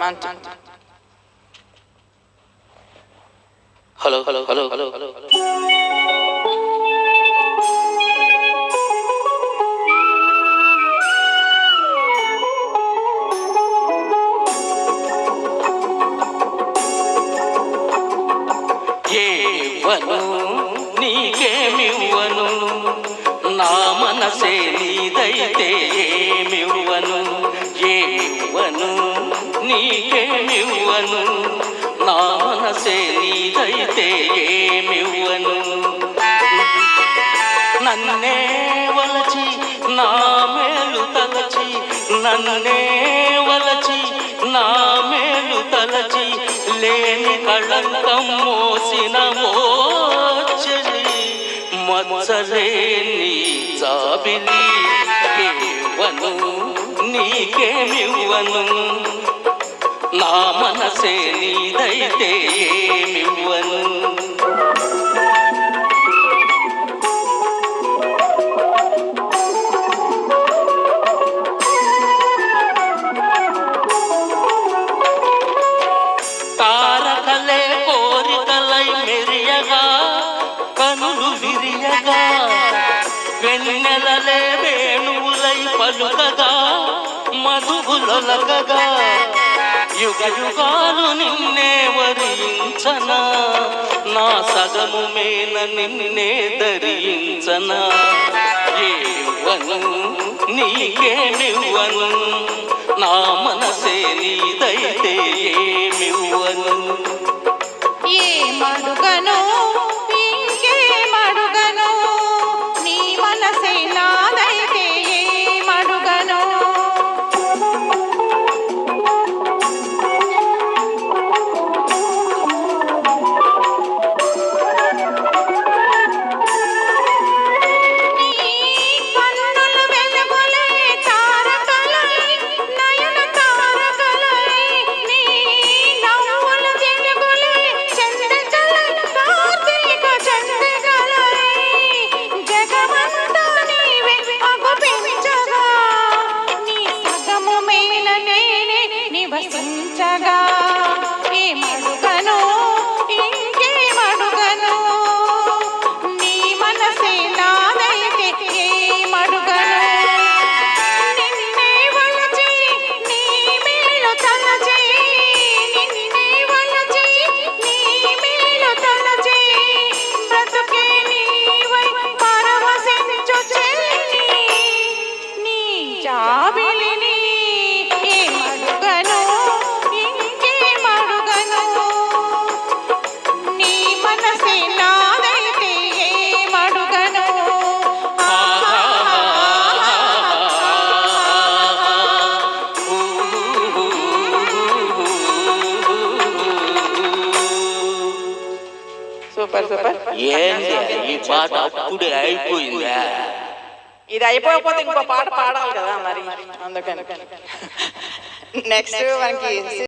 మంచి hello hello hello hello hello hello ఏవను నీకేమివ్వను? నా మనసే నీదైతే ఏమివ్వను? ఏమివ్వను నీకేమివ్వను? నా మనసే నీదైతే ఏమివ్వను? నన్నే వలచి నా మేలు తలచి నన్నే వలచి నా మేలు తలచి లేని కళంకం మోసిన మోచని మచ్చలేని జాబిలి ఇవ్వను నీకేమివ్వను? నా మనసే నీదైతే ఏమివ్వను? తారకలే కోరికలై మెరియగా కనులు విరియగా వెన్నెలలే వేణువులై పలుకగా మధువులొలకగా యుగయుగాలు నిన్నే వరించనా? నా సగము మేన నిన్నే ధరించనా? ఏవను నీకేమివ్వను? నా మనసే నీదైతే ఏమివ్వను? ఏ ఇంకేమడుగను సూపర్ సూపర్ ఏంది ఈ పాట అప్పుడే అయిపోయిందా ఇది అయిపోకపోతే ఇంకో పాట పాడాలి కదా మరి అందుకని నెక్స్ట్ మనకి